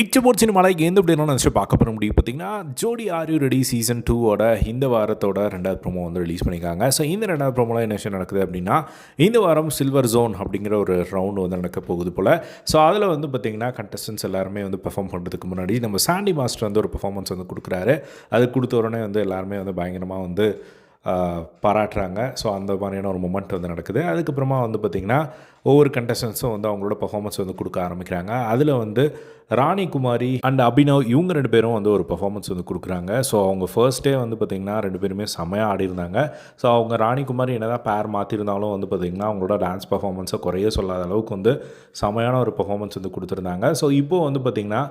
இச்சபோர் சினிமாவில் எந்த அப்படின்னா என்ன நினச்சி பார்க்க போகிற முடியும். பார்த்தீங்கன்னா ஜோடி ஆர் யூ ரெடி சீசன் டூவோட இந்த வாரத்தோட ரெண்டாவது ப்ரோமோ வந்து ரிலீஸ் பண்ணியிருக்காங்க. ஸோ இந்த ரெண்டாவது ப்ரோமோவில் என்ன விஷயம் நடக்குது அப்படின்னா இந்த வாரம் சில்வர் ஜோன் அப்படிங்கிற ஒரு ரவுண்டு வந்து நடக்க போகுது போல். ஸோ அதில் வந்து பார்த்திங்கன்னா கண்டஸ்டன்ஸ் எல்லாருமே வந்து பெர்ஃபார்ம் பண்ணுறதுக்கு முன்னாடி நம்ம சாண்டி மாஸ்டர் வந்து ஒரு பெர்ஃபார்மன்ஸ் வந்து கொடுக்குறாரு. அது கொடுத்த உடனே வந்து எல்லாருமே வந்து பயங்கரமாக வந்து பாராட்டுறாங்க. ஸோ அந்த மாதிரியான ஒரு மூமெண்ட் வந்து நடக்குது. அதுக்கப்புறமா வந்து பார்த்திங்கன்னா ஒவ்வொரு கண்டஸ்டன்ஸும் வந்து அவங்களோட பர்ஃபார்மன்ஸ் வந்து கொடுக்க ஆரம்பிக்கிறாங்க. அதில் வந்து ராணி குமாரி அண்ட் அபினவ் இவங்க ரெண்டு பேரும் வந்து ஒரு பர்ஃபார்மன்ஸ் வந்து கொடுக்குறாங்க. ஸோ அவங்க ஃபர்ஸ்டே வந்து பார்த்திங்கன்னா ரெண்டு பேருமே செமையாக ஆடிருந்தாங்க ஸோ அவங்க ராணி குமாரி என்ன தான் பேர் மாற்றிருந்தாலும் வந்து பார்த்திங்கன்னா அவங்களோட டான்ஸ் பர்ஃபார்மன்ஸை குறைய சொல்லாத அளவுக்கு வந்து செமையான ஒரு பர்ஃபார்மன்ஸ் வந்து கொடுத்துருந்தாங்க. ஸோ இப்போது வந்து பார்த்திங்கன்னா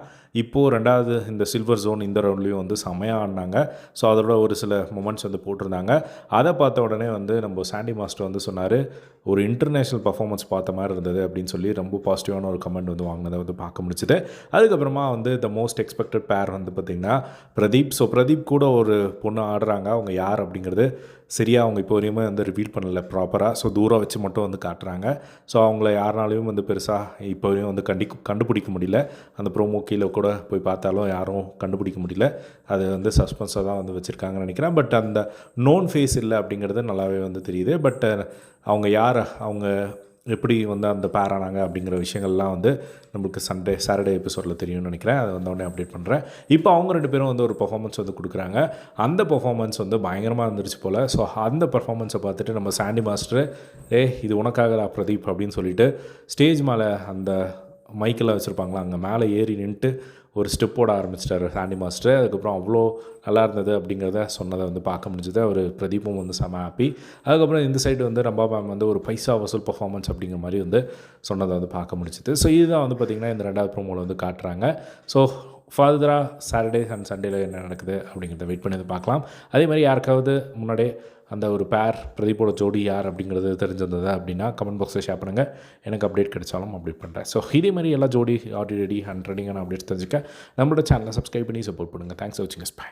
இப்போது ரெண்டாவது இந்த சில்வர் ஜோன் இந்த ரவுண்ட்லேயும் வந்து செமையாக ஆடினாங்க. ஸோ அதோட ஒரு சில மூமெண்ட்ஸ் வந்து போட்டிருந்தாங்க. அதை பார்த்த உடனே வந்து நம்ம சாண்டி மாஸ்டர் வந்து சொன்னார் ஒரு இன்டர்நேஷ்னல் பர்ஃபார்மன்ஸ் பார்த்த மாதிரி இருந்தது அப்படின்னு சொல்லி ரொம்ப பாசிட்டிவான ஒரு கமெண்ட் வந்து வாங்கினதை வந்து பார்க்க முடிச்சுது அதுக்கப்புறமா வந்து த மோஸ்ட் எக்ஸ்பெக்டட் பேர் வந்து பார்த்திங்கன்னா பிரதீப். ஸோ பிரதீப் கூட ஒரு பொண்ணு ஆடுறாங்க. அவங்க யார் அப்படிங்கிறது சரியாக அவங்க இப்போ வரையுமே வந்து ரிவீல் பண்ணலை ப்ராப்பராக ஸோ தூரம் வச்சு மட்டும் வந்து காட்டுறாங்க. ஸோ அவங்கள யாருனாலையும் வந்து பெருசாக இப்போ வரையும் வந்து கண்டி கண்டுபிடிக்க முடியல. அந்த ப்ரோமோ கீழே கூட போய் பார்த்தாலும் யாரும் கண்டுபிடிக்க முடியல. அது வந்து சஸ்பென்ஸாக தான் வந்து வச்சுருக்காங்கன்னு நினைக்கிறேன். பட் அந்த நோன் ஃபேஸ் இல்லை அப்படிங்கிறது நல்லாவே வந்து தெரியுது. பட் அவங்க யார்? அவங்க எப்படி வந்து அந்த பேர் ஆனாங்க அப்படிங்கிற விஷயங்கள்லாம் வந்து நம்மளுக்கு சண்டே சாட்டர்டே எபிசோடில் தெரியும்னு நினைக்கிறேன். அதை வந்தோடனே அப்டேட் பண்ணுறேன் இப்போ அவங்க ரெண்டு பேரும் வந்து ஒரு பர்ஃபார்மன்ஸ் வந்து கொடுக்குறாங்க. அந்த பர்ஃபார்மன்ஸ் வந்து பயங்கரமாக இருந்துருச்சு போல். ஸோ அந்த பர்ஃபார்மன்ஸை பார்த்துட்டு நம்ம சாண்டி மாஸ்டர் ஏ இது உனக்காகடா பிரதீப் அப்படின்னு சொல்லிட்டு ஸ்டேஜ் மேலே அந்த மைக்கெல்லாம் வச்சுருப்பாங்களா? அங்கே மேலே ஏறி நின்றுட்டு ஒரு ஸ்டெப் போட ஆரம்பிச்சிட்டாரு சாண்டி மாஸ்டர். அதுக்கப்புறம் அவ்வளோ நல்லா இருந்தது அப்படிங்கிறத சொன்னதை வந்து பார்க்க முடிஞ்சது. அவர் பிரதீப்பும் வந்து செம ஹாப்பி அதுக்கப்புறம் இந்த சைடு வந்து ரம்பா மேம் வந்து ஒரு பைசா வசூல் பர்ஃபார்மன்ஸ் அப்படிங்கிற மாதிரி வந்து சொன்னதை வந்து பார்க்க முடிஞ்சது. ஸோ இதுதான் வந்து பார்த்திங்கன்னா இந்த ரெண்டாவது ப்ரோமோவில் வந்து காட்டுறாங்க. ஸோ ஃபர்தராக சாட்டர்டே அண்ட் சண்டேல என்ன நடக்குது அப்படிங்கிறத வெயிட் பண்ணி பார்க்கலாம். அதே மாதிரி யாருக்காவது முன்னாடியே அந்த ஒரு பேர் பிரதீப்போட ஜோடி யார் அப்படிங்கிறது தெரிஞ்சிருந்தது அப்படின்னா கமெண்ட் பாக்ஸில் ஷேர் பண்ணுங்கள் எனக்கு அப்டேட் கிடைச்சாலும் அப்டேட் பண்ணுறேன் ஸோ இதே மாதிரி எல்லா ஜோடி ஆடி ரெடி அண்ட் ரெடிங்கான அப்டேட்ஸ் தெரிஞ்சுக்க நம்மளோட சேனலை சப்ஸ்கிரைப் பண்ணி சப்போர்ட் பண்ணுங்கள் தேங்க்ஸ் ஃபார் வாட்சிங் பை